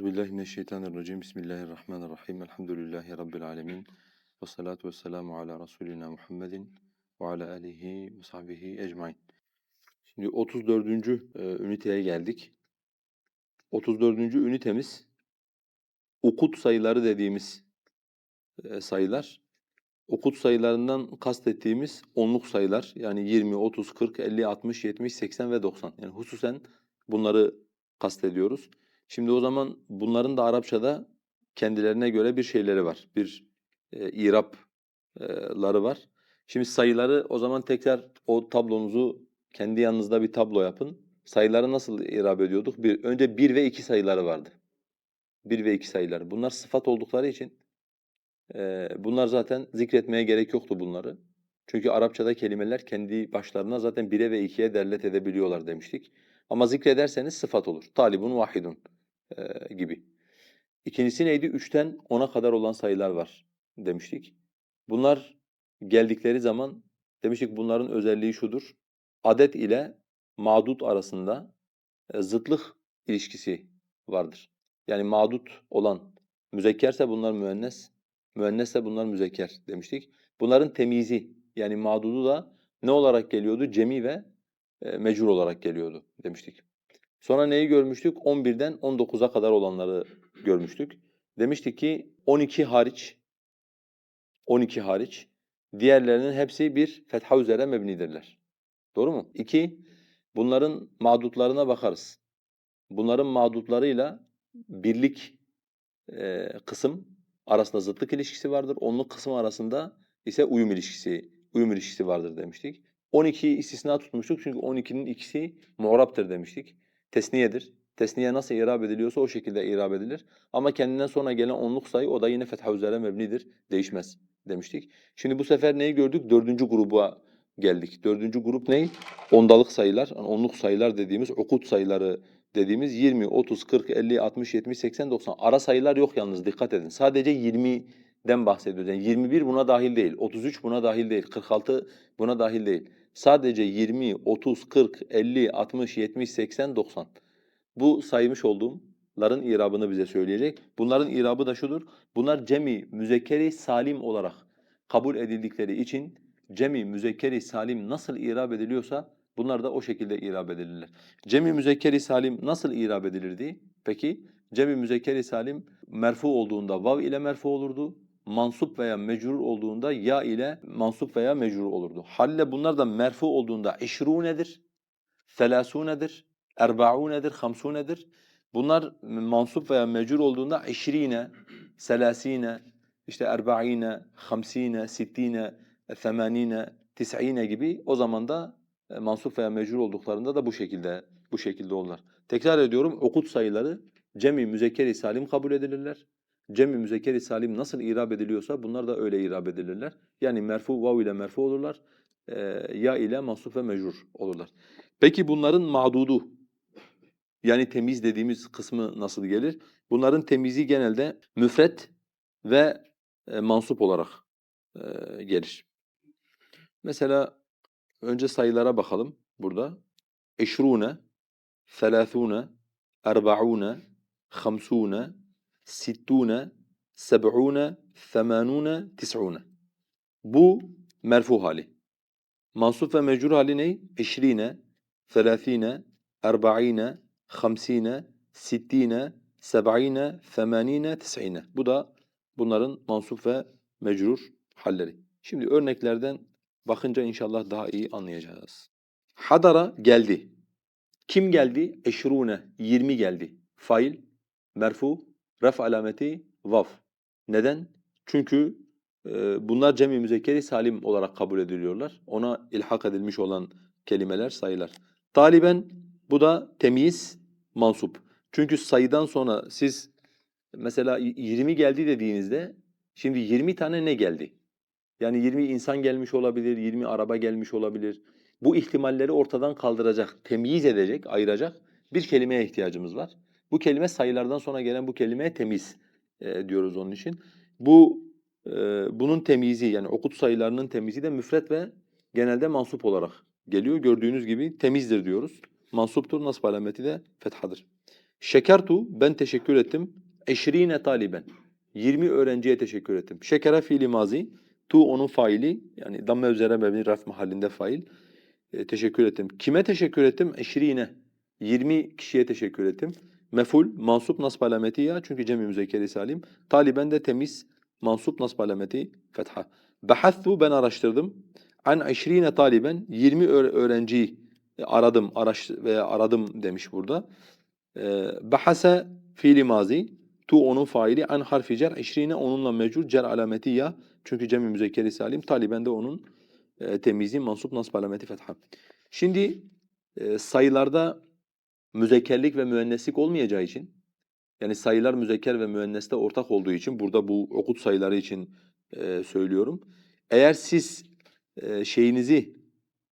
Euzu billahi mineşşeytanirracim. Bismillahirrahmanirrahim. Elhamdülillahi rabbil alamin. Ves salatu vesselamu ala rasulina Muhammedin ve ala alihi ve sahbihi ecmaîn. Şimdi 34. e, üniteye geldik. 34. ünitemiz ukut sayıları dediğimiz e, sayılar. Ukut sayılarından kastettiğimiz onluk sayılar. Yani 20, 30, 40, 50, 60, 70, 80 ve 90. Yani hususen bunları kastediyoruz. Şimdi o zaman bunların da Arapçada kendilerine göre bir şeyleri var. Bir e, irapları var. Şimdi sayıları o zaman tekrar o tablonuzu kendi yanınızda bir tablo yapın. Sayıları nasıl irab ediyorduk? Bir, önce 1 ve 2 sayıları vardı. 1 ve 2 sayıları. Bunlar sıfat oldukları için e, bunlar zaten zikretmeye gerek yoktu bunları. Çünkü Arapçada kelimeler kendi başlarına zaten 1'e ve 2'ye derlet edebiliyorlar demiştik. Ama zikrederseniz sıfat olur. Talibun vahidun gibi. İkincisi neydi? 3'ten 10'a kadar olan sayılar var demiştik. Bunlar geldikleri zaman demiştik bunların özelliği şudur. Adet ile mağdut arasında zıtlık ilişkisi vardır. Yani mağdut olan müzekkerse bunlar müennes, müennesse bunlar müzekker demiştik. Bunların temizi yani mağdudu da ne olarak geliyordu? Cemi ve e, olarak geliyordu demiştik. Sonra neyi görmüştük? 11'den 19'a kadar olanları görmüştük. Demiştik ki 12 hariç 12 hariç diğerlerinin hepsi bir fetha üzere mebnidirler. Doğru mu? İki, bunların mağdutlarına bakarız. Bunların mağdutlarıyla birlik e, kısım arasında zıtlık ilişkisi vardır. Onluk kısmı arasında ise uyum ilişkisi uyum ilişkisi vardır demiştik. 12'yi istisna tutmuştuk çünkü 12'nin ikisi mu'raptır demiştik. Tesniyedir. Tesniye nasıl irab ediliyorsa o şekilde irab edilir. Ama kendinden sonra gelen onluk sayı o da yine fetha üzere mebnidir. Değişmez demiştik. Şimdi bu sefer neyi gördük? Dördüncü gruba geldik. Dördüncü grup ne? Ondalık sayılar, onluk sayılar dediğimiz, ukut sayıları dediğimiz 20, 30, 40, 50, 60, 70, 80, 90. Ara sayılar yok yalnız dikkat edin. Sadece 20'den bahsediyoruz. Yani 21 buna dahil değil, 33 buna dahil değil, 46 buna dahil değil. Sadece 20, 30, 40, 50, 60, 70, 80, 90. Bu saymış olduğumların irabını bize söyleyecek. Bunların irabı da şudur. Bunlar cemi müzekkeri salim olarak kabul edildikleri için cemi müzekkeri salim nasıl irab ediliyorsa bunlar da o şekilde irab edilirler. Cemi müzekkeri salim nasıl irab edilirdi? Peki cemi müzekkeri salim merfu olduğunda vav ile merfu olurdu. Mansup veya mecrur olduğunda ya ile mansup veya mecrur olurdu. Halle bunlar da merfu olduğunda işrunedir, selasunedir, erbaunedir, hamsunedir. Bunlar mansup veya mecrur olduğunda işrine, selasine, işte erba'ine, hamsine, sittine, themanine, tis'ine gibi o zaman da e, mansup veya mecrur olduklarında da bu şekilde bu şekilde olurlar. Tekrar ediyorum okut sayıları cemi müzekkeri salim kabul edilirler. Cemi müzekkeri salim nasıl irab ediliyorsa bunlar da öyle irab edilirler. Yani merfu vav ile merfu olurlar. E, ya ile mansup ve mecrur olurlar. Peki bunların mağdudu yani temiz dediğimiz kısmı nasıl gelir? Bunların temizi genelde müfret ve e, mansup olarak e, gelir. Mesela önce sayılara bakalım burada. Eşrune, selâthûne, erba'ûne, hamsûne, sittûne, seb'ûne, semânûne, tis'ûne. Bu merfu hali. Mansup ve mecrur hali ne? Eşrine, selâthîne, erba'îne, hamsîne, sittîne, seb'îne, femanîne, tis'îne. Bu da bunların mansup ve mecrur halleri. Şimdi örneklerden bakınca inşallah daha iyi anlayacağız. Hadara geldi. Kim geldi? Eşrune, 20 geldi. Fail, merfu, ref alameti, vav. Neden? Çünkü e, bunlar cemi müzekkeri salim olarak kabul ediliyorlar. Ona ilhak edilmiş olan kelimeler, sayılar. Taliben bu da temyiz, mansup. Çünkü sayıdan sonra siz mesela 20 geldi dediğinizde şimdi 20 tane ne geldi? Yani 20 insan gelmiş olabilir, 20 araba gelmiş olabilir. Bu ihtimalleri ortadan kaldıracak, temyiz edecek, ayıracak bir kelimeye ihtiyacımız var. Bu kelime sayılardan sonra gelen bu kelimeye temiz e, diyoruz onun için. Bu e, bunun temyizi yani okut sayılarının temizi de müfret ve genelde mansup olarak geliyor. Gördüğünüz gibi temizdir diyoruz. Mansuptur, nasb alameti de fethadır. Şekertu ben teşekkür ettim. Eşrine taliben. 20 öğrenciye teşekkür ettim. Şekere fiili mazi. Tu onun faili. Yani damme üzere mebni raf mahallinde fail. E, teşekkür ettim. Kime teşekkür ettim? Eşrine. 20 kişiye teşekkür ettim. Meful, mansup nasb alameti ya çünkü cem-i müzekkeri salim. Taliben de temiz, mansup nasb alameti fetha. Bahathu ben araştırdım. An eşrine taliben 20 öğ- öğrenciyi aradım, araş veya aradım demiş burada. Ee, Bahase fiili mazi, tu onun faili, an harfi cer, eşrine onunla mecrur, cer alameti ya çünkü cem-i müzekkeri salim. Taliben de onun e, temizi, mansup nasb alameti fetha. Şimdi e, sayılarda müzekkerlik ve müenneslik olmayacağı için yani sayılar müzekker ve müenneste ortak olduğu için burada bu okut sayıları için e, söylüyorum. Eğer siz e, şeyinizi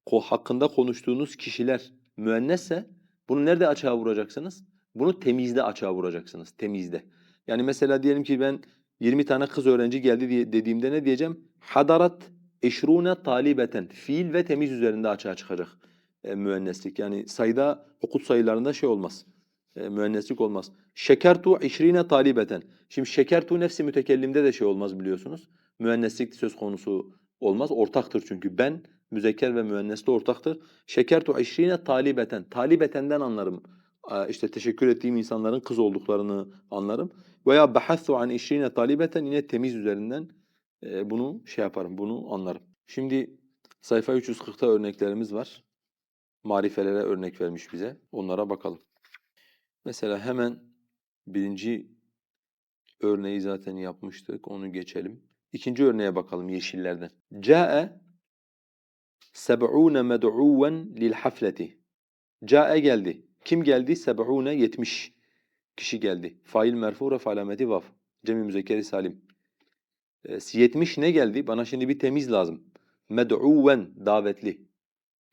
ko- hakkında konuştuğunuz kişiler müennesse bunu nerede açığa vuracaksınız? Bunu temizde açığa vuracaksınız. Temizde. Yani mesela diyelim ki ben 20 tane kız öğrenci geldi diye dediğimde ne diyeceğim? Hadarat eşrune talibeten. Fiil ve temiz üzerinde açığa çıkacak e, müenneslik. Yani sayıda okut sayılarında şey olmaz. E, müenneslik olmaz. Şekertu işrine talibeten. Şimdi şekertu nefsi mütekellimde de şey olmaz biliyorsunuz. Müenneslik söz konusu olmaz. Ortaktır çünkü ben müzekker ve müenneste ortaktır. Şekertu işrine talibeten. Talibetenden anlarım. Aa, İşte teşekkür ettiğim insanların kız olduklarını anlarım. Veya bahathu an işrine talibeten yine temiz üzerinden e, bunu şey yaparım, bunu anlarım. Şimdi sayfa 340'ta örneklerimiz var. Marifelere örnek vermiş bize. Onlara bakalım. Mesela hemen birinci örneği zaten yapmıştık. Onu geçelim. İkinci örneğe bakalım yeşillerden. Câe seb'ûne med'ûven lil hafleti. Câe geldi. Kim geldi? Seb'ûne 70 kişi geldi. Fail merfu ref alameti vav. Cem-i müzekkeri salim. 70 ne geldi? Bana şimdi bir temiz lazım. Med'ûven davetli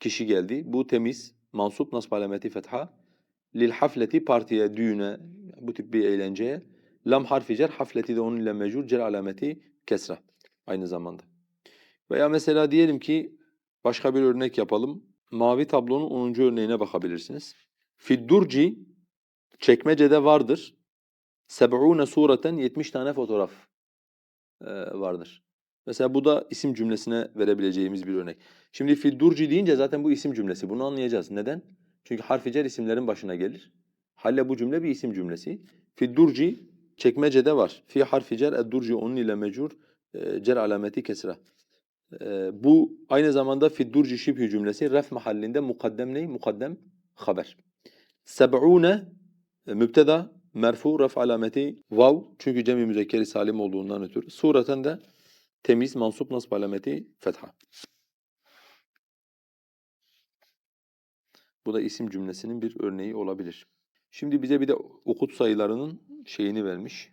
kişi geldi. Bu temiz. Mansup nasb alameti fetha. Lil hafleti partiye, düğüne, bu tip bir eğlenceye. Lam harfi cer, hafleti de onun ile mecrur, cer alameti kesra aynı zamanda. Veya mesela diyelim ki başka bir örnek yapalım. Mavi tablonun 10. örneğine bakabilirsiniz. Fiddurci çekmecede vardır. Seb'ûne sureten 70 tane fotoğraf vardır. Mesela bu da isim cümlesine verebileceğimiz bir örnek. Şimdi fiddurci deyince zaten bu isim cümlesi. Bunu anlayacağız. Neden? Çünkü harfi cer isimlerin başına gelir. Halle bu cümle bir isim cümlesi. Fiddurci çekmecede var. Fi harfi cer eddurci onun ile mecur e, cer alameti kesra. E, bu aynı zamanda fiddurci şibhi cümlesi ref mahallinde mukaddem ney? Mukaddem haber. Seb'ûne e, mübteda merfu ref alameti vav çünkü cem-i müzekkeri salim olduğundan ötürü. Sureten de temiz mansup nasb alameti fetha. Bu da isim cümlesinin bir örneği olabilir. Şimdi bize bir de okut sayılarının şeyini vermiş.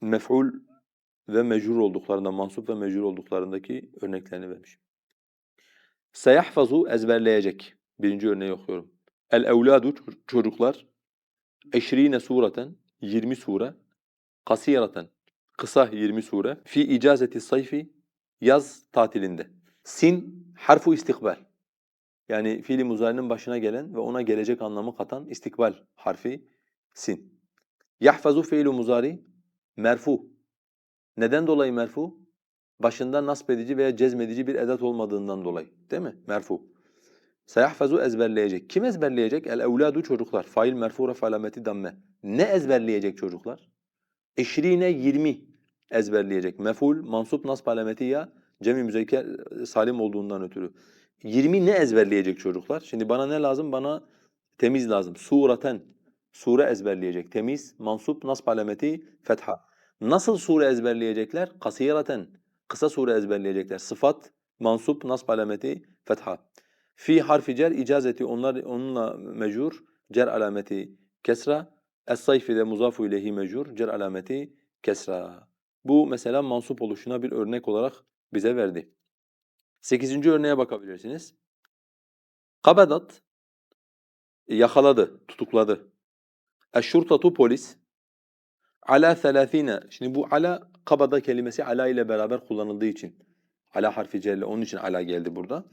Mef'ul ve mecrur olduklarında, mansup ve mecrur olduklarındaki örneklerini vermiş. Seyahfazu ezberleyecek. Birinci örneği okuyorum. El evladu çocuklar eşrine sureten 20 sure kasiraten kısa 20 sure fi icazeti sayfi yaz tatilinde. Sin harfu istikbal. Yani fiili muzari'nin başına gelen ve ona gelecek anlamı katan istikbal harfi sin. Yahfazu fiilu muzari merfu. Neden dolayı merfu? Başında nasb edici veya cezmedici bir edat olmadığından dolayı. Değil mi? Merfu. Seyahfazu ezberleyecek. Kim ezberleyecek? El evladu çocuklar. Fail merfu ref alameti damme. Ne ezberleyecek çocuklar? Eşrine 20 ezberleyecek. Meful, mansup, nasb alameti ya cem-i müzekker salim olduğundan ötürü. 20 ne ezberleyecek çocuklar? Şimdi bana ne lazım? Bana temiz lazım. Sureten. Sure ezberleyecek. Temiz, mansup, nasb alameti, fetha. Nasıl sure ezberleyecekler? Kasiraten. Kısa sure ezberleyecekler. Sıfat, mansup, nasb alameti, fetha. Fi harfi cer icazeti onlar onunla mecur cer alameti kesra. Es-sayfi de muzafu ileyhi mecur cer alameti kesra. Bu mesela mansup oluşuna bir örnek olarak bize verdi. Sekizinci örneğe bakabilirsiniz. Kabadat yakaladı, tutukladı. Eşşurtatu polis ala selâthine. Şimdi bu ala kabada kelimesi ala ile beraber kullanıldığı için ala harfi celle onun için ala geldi burada.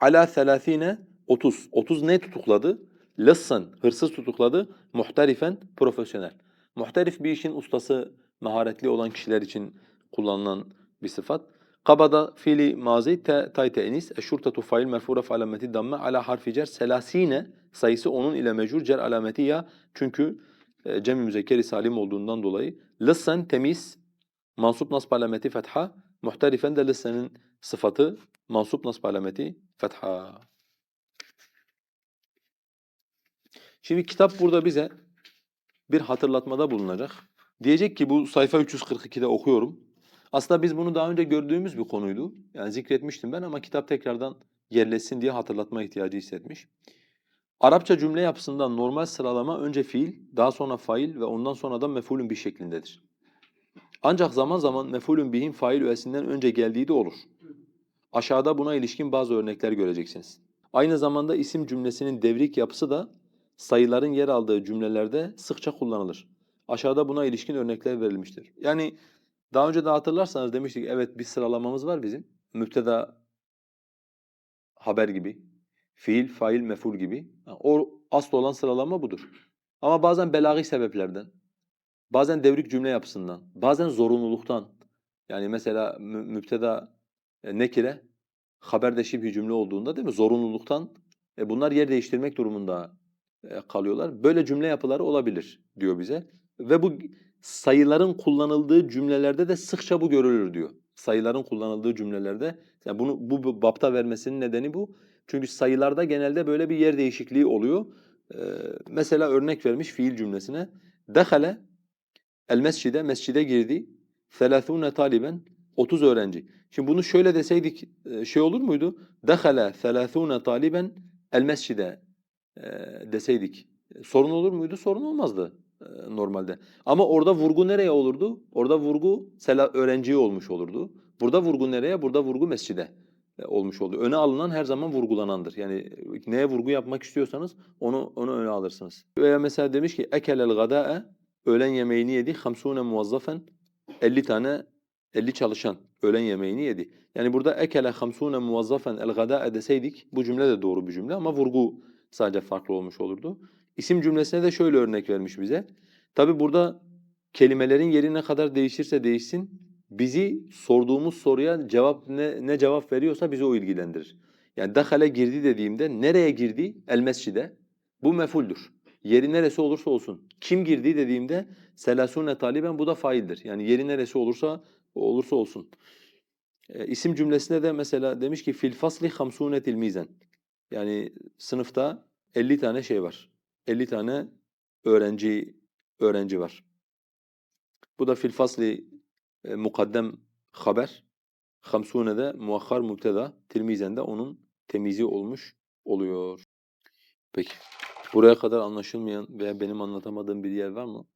Ala selâthine 30. 30 ne tutukladı? Lıssan hırsız tutukladı. Muhtarifen profesyonel. Muhtarif bir işin ustası, maharetli olan kişiler için kullanılan bir sıfat. Kabada fiili mazi te tay te'nis eşşurtatu fail merfura fe alameti damme ala harfi cer selasine sayısı onun ile mecrur cer alameti ya çünkü e, cem-i müzekkeri salim olduğundan dolayı lıssan temiz mansup nasb alameti fetha muhtarifen de lıssanın sıfatı mansup nasb alameti fetha. Şimdi kitap burada bize bir hatırlatmada bulunacak. Diyecek ki bu sayfa 342'de okuyorum. Aslında biz bunu daha önce gördüğümüz bir konuydu. Yani zikretmiştim ben ama kitap tekrardan yerleşsin diye hatırlatma ihtiyacı hissetmiş. Arapça cümle yapısından normal sıralama önce fiil, daha sonra fail ve ondan sonra da mef'ulün bir şeklindedir. Ancak zaman zaman mef'ulün bihin fail öğesinden önce geldiği de olur. Aşağıda buna ilişkin bazı örnekler göreceksiniz. Aynı zamanda isim cümlesinin devrik yapısı da sayıların yer aldığı cümlelerde sıkça kullanılır. Aşağıda buna ilişkin örnekler verilmiştir. Yani daha önce de hatırlarsanız demiştik evet bir sıralamamız var bizim. Müpteda haber gibi, fiil, fail, mef'ul gibi. O asıl olan sıralama budur. Ama bazen belâgî sebeplerden, bazen devrik cümle yapısından, bazen zorunluluktan. Yani mesela mü müpteda e, nekire, haberde şibhi cümle olduğunda değil mi? Zorunluluktan e, bunlar yer değiştirmek durumunda kalıyorlar. Böyle cümle yapıları olabilir diyor bize. Ve bu sayıların kullanıldığı cümlelerde de sıkça bu görülür diyor. Sayıların kullanıldığı cümlelerde yani bunu bu, bapta vermesinin nedeni bu. Çünkü sayılarda genelde böyle bir yer değişikliği oluyor. Ee, mesela örnek vermiş fiil cümlesine. Dehale el mescide mescide girdi. Selâthûne taliben 30 öğrenci. Şimdi bunu şöyle deseydik e, şey olur muydu? Dehale selâthûne taliben el mescide deseydik. Sorun olur muydu? Sorun olmazdı e, normalde. Ama orada vurgu nereye olurdu? Orada vurgu sela öğrenciye olmuş olurdu. Burada vurgu nereye? Burada vurgu mescide olmuş oluyor. Öne alınan her zaman vurgulanandır. Yani neye vurgu yapmak istiyorsanız onu onu öne alırsınız. Veya mesela demiş ki ekelel gada'e öğlen yemeğini yedi. Hamsune muvazzafen 50 tane 50 çalışan öğlen yemeğini yedi. Yani burada ekele hamsune muvazzafen el gada'e deseydik bu cümle de doğru bir cümle ama vurgu sadece farklı olmuş olurdu. İsim cümlesine de şöyle örnek vermiş bize. Tabi burada kelimelerin yeri ne kadar değişirse değişsin bizi sorduğumuz soruya cevap ne, ne cevap veriyorsa bizi o ilgilendirir. Yani dahale girdi dediğimde nereye girdi? El mescide. Bu mefuldür. Yeri neresi olursa olsun. Kim girdi dediğimde selasune taliben bu da faildir. Yani yeri neresi olursa olursa olsun. E, isim cümlesine de mesela demiş ki fil fasli hamsune tilmizen. Yani sınıfta 50 tane şey var. 50 tane öğrenci öğrenci var. Bu da fil fasli e, mukaddem haber. Hamsune de muakhar mübteda. Tilmizen de onun temizi olmuş oluyor. Peki. Buraya kadar anlaşılmayan veya benim anlatamadığım bir yer var mı?